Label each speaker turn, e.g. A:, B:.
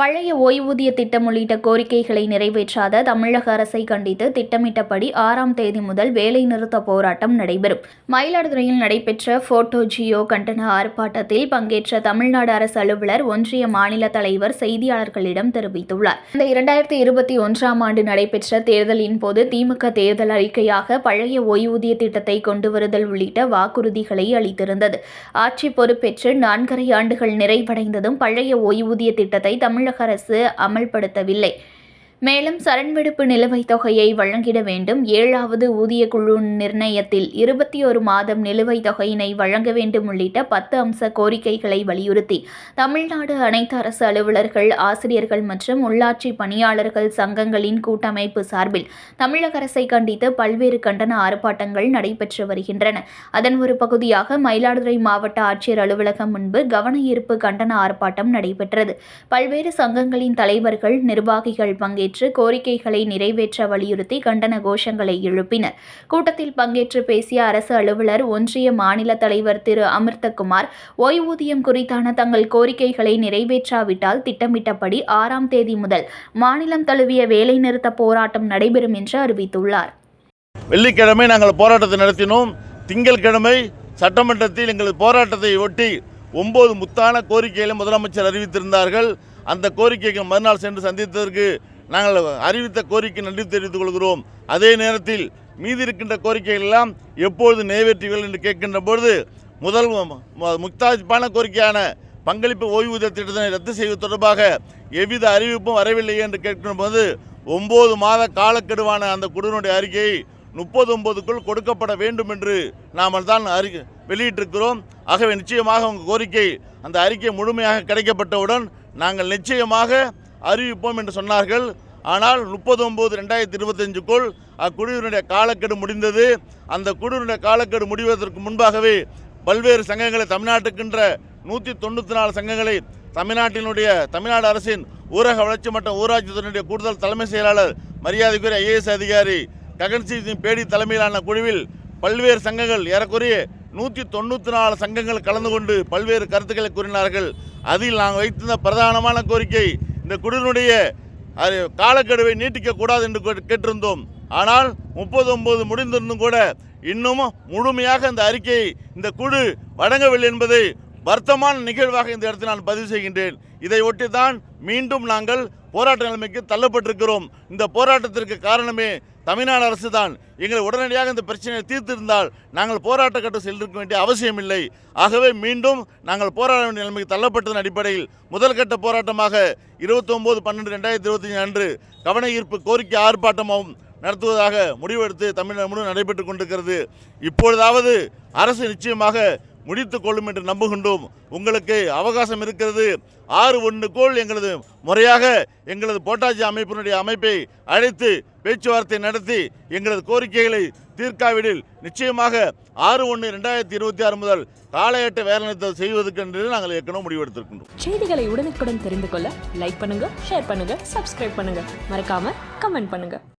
A: பழைய ஓய்வூதிய திட்டம் உள்ளிட்ட கோரிக்கைகளை நிறைவேற்றாத தமிழக அரசை கண்டித்து திட்டமிட்டபடி ஆறாம் தேதி முதல் வேலைநிறுத்த போராட்டம் நடைபெறும். மயிலாடுதுறையில் நடைபெற்ற போட்டோ ஜியோ கண்டன ஆர்ப்பாட்டத்தில் பங்கேற்ற தமிழ்நாடு அரசு அலுவலர் ஒன்றிய மாநில தலைவர் செய்தியாளர்களிடம் தெரிவித்துள்ளார். இந்த இரண்டாயிரத்தி இருபத்தி ஒன்றாம் ஆண்டு நடைபெற்ற தேர்தலின் போது திமுக தேர்தல் அறிக்கையாக பழைய ஓய்வூதிய திட்டத்தை கொண்டு வருதல் உள்ளிட்ட வாக்குறுதிகளை அளித்திருந்தது. ஆட்சி பொறுப்பேற்று நான்கரை ஆண்டுகள் நிறைவடைந்ததும் பழைய ஓய்வூதிய திட்டத்தை தமிழக அரசு அமல்படுத்தவில்லை. மேலும் சரண்வெடுப்பு நிலுவைத் தொகையை வழங்கிட வேண்டும். ஏழாவது ஊதிய குழு நிர்ணயத்தில் இருபத்தி ஒரு மாதம் நிலுவைத் தொகையினை வழங்க வேண்டும் உள்ளிட்ட பத்து அம்ச கோரிக்கைகளை வலியுறுத்தி தமிழ்நாடு அனைத்து அரசு அலுவலர்கள் ஆசிரியர்கள் மற்றும் உள்ளாட்சி பணியாளர்கள் சங்கங்களின் கூட்டமைப்பு சார்பில் தமிழக அரசை கண்டித்து பல்வேறு கண்டன ஆர்ப்பாட்டங்கள் நடைபெற்று வருகின்றன. அதன் ஒரு பகுதியாக மயிலாடுதுறை மாவட்ட ஆட்சியர் அலுவலகம் முன்பு கவன ஈர்ப்பு கண்டன ஆர்ப்பாட்டம் நடைபெற்றது. பல்வேறு சங்கங்களின் தலைவர்கள் நிர்வாகிகள் பங்கேற்று கோரிக்கைகளை நிறைவேற்ற வலியுறுத்தி கண்டன கோஷங்களை எழுப்பினர். கூட்டத்தில் பங்கேற்று பேசிய அரசு அலுவலர் ஒன்றிய மாநில தலைவர் திரு அமிர்தகுமார் ஓய்வூதியம் குறித்தான தங்கள் கோரிக்கைகளை நிறைவேற்றாவிட்டால் திட்டமிட்டபடி ஆறாம் தேதி முதல் மாநிலம் தழுவிய வேலைநிறுத்த போராட்டம் நடைபெறும் என்று அறிவித்துள்ளார்.
B: வெள்ளிக்கிழமை நாங்கள் போராட்டத்தை நடத்தினோம். திங்கட்கிழமை சட்டமன்றத்தில் எங்களது போராட்டத்தை ஒட்டி ஒன்பது முத்தான கோரிக்கைகளை முதலமைச்சர் அறிவித்திருந்தார்கள். அந்த கோரிக்கைக்கு மறுநாள் சென்று சந்தித்ததற்கு நாங்கள் அறிவித்த கோரிக்கை நன்றி தெரிவித்துக் கொள்கிறோம். அதே நேரத்தில் மீதி இருக்கின்ற கோரிக்கைகள் எல்லாம் எப்பொழுது நிறைவேற்றுவீர்கள் என்று கேட்கின்ற பொழுது முதல் முக்தாஜிப்பான கோரிக்கையான பங்களிப்பு ஓய்வூதிய திட்டத்தை ரத்து செய்வது தொடர்பாக எவ்வித அறிவிப்பும் வரவில்லையே என்று கேட்கின்ற போது ஒம்பது மாத காலக்கெடுவான அந்த குழுவினுடைய அறிக்கையை முப்பது ஒன்பதுக்குள் கொடுக்கப்பட வேண்டும் என்று நாம் தான் அறி வெளியிட்டிருக்கிறோம். ஆகவே நிச்சயமாக உங்கள் கோரிக்கை அந்த அறிக்கை முழுமையாக கிடைக்கப்பட்டவுடன் நாங்கள் நிச்சயமாக அறிவிப்போம் என்று சொன்னார்கள். ஆனால் முப்பது ஒம்பது ரெண்டாயிரத்தி இருபத்தஞ்சுக்குள் அக்குழுவினுடைய காலக்கெடு முடிந்தது. அந்த குழுவினுடைய காலக்கெடு முடிவதற்கு முன்பாகவே பல்வேறு சங்கங்களை தமிழ்நாட்டுக்கின்ற நூற்றி தொண்ணூற்றி நாலு சங்கங்களை தமிழ்நாட்டினுடைய தமிழ்நாடு அரசின் ஊரக வளர்ச்சி மற்றும் ஊராட்சி துறையினுடைய கூடுதல் தலைமை செயலாளர் மரியாதைக்குரிய ஐஏஎஸ் அதிகாரி ககன்சிங் சிங் பேடி தலைமையிலான குழுவில் பல்வேறு சங்கங்கள் ஏறக்குறைய நூற்றி தொண்ணூற்றி நாலு சங்கங்கள் கலந்து கொண்டு பல்வேறு கருத்துக்களை கூறினார்கள். அதில் நாங்கள் வைத்திருந்த பிரதானமான கோரிக்கை இந்த குழுவினுடைய காலக்கெடுவை நீட்டிக்கக்கூடாது என்று கேட்டிருந்தோம். ஆனால் முப்பது ஒன்பது முடிந்திருந்தும் கூட இன்னமும் முழுமையாக இந்த அறிக்கையை இந்த குழு வழங்கவில்லை என்பதை வருத்தமான நிகழ்வாக இந்த இடத்தில் நான் பதிவு செய்கின்றேன். இதை தான் மீண்டும் நாங்கள் போராட்ட நிலைமைக்கு தள்ளப்பட்டிருக்கிறோம். இந்த போராட்டத்திற்கு காரணமே தமிழ்நாடு அரசு தான் எங்களை உடனடியாக இந்த பிரச்சனையை தீர்த்திருந்தால் நாங்கள் போராட்ட கட்டம் சென்றிருக்க வேண்டிய அவசியம் இல்லை. ஆகவே மீண்டும் நாங்கள் போராட வேண்டிய நிலைமைக்கு தள்ளப்பட்டதன் அடிப்படையில் முதல் கட்ட போராட்டமாக இருபத்தொம்போது பன்னெண்டு ரெண்டாயிரத்தி இருபத்தஞ்சு அன்று கவன ஈர்ப்பு கோரிக்கை ஆர்ப்பாட்டமும் நடத்துவதாக முடிவெடுத்து தமிழ்நாடு முழு நடைபெற்று கொண்டிருக்கிறது. இப்பொழுதாவது அரசு நிச்சயமாக முடித்துக் கொள்ளும் என்று நம்புகின்றோம். உங்களுக்கு அவகாசம் இருக்கிறது. ஆறு ஒன்றுக்குள் எங்களது முறையாக எங்களது போட்டாஜி அமைப்பினுடைய அமைப்பை அழைத்து பேச்சுவார்த்தை நடத்தி எங்களது கோரிக்கைகளை தீர்க்காவிடில் நிச்சயமாக ஆறு ஒன்று ரெண்டாயிரத்தி இருபத்தி ஆறு முதல் காலையட்ட வேலைநிறுத்தம் செய்வதற்கு என்று நாங்கள் ஏற்கனவே முடிவெடுத்திருக்கின்றோம்.
C: செய்திகளை உடனுக்குடன் தெரிந்து கொள்ள லைக் பண்ணுங்க ஷேர் பண்ணுங்க சப்ஸ்கிரைப் பண்ணுங்க. மறக்காம கமெண்ட் பண்ணுங்க.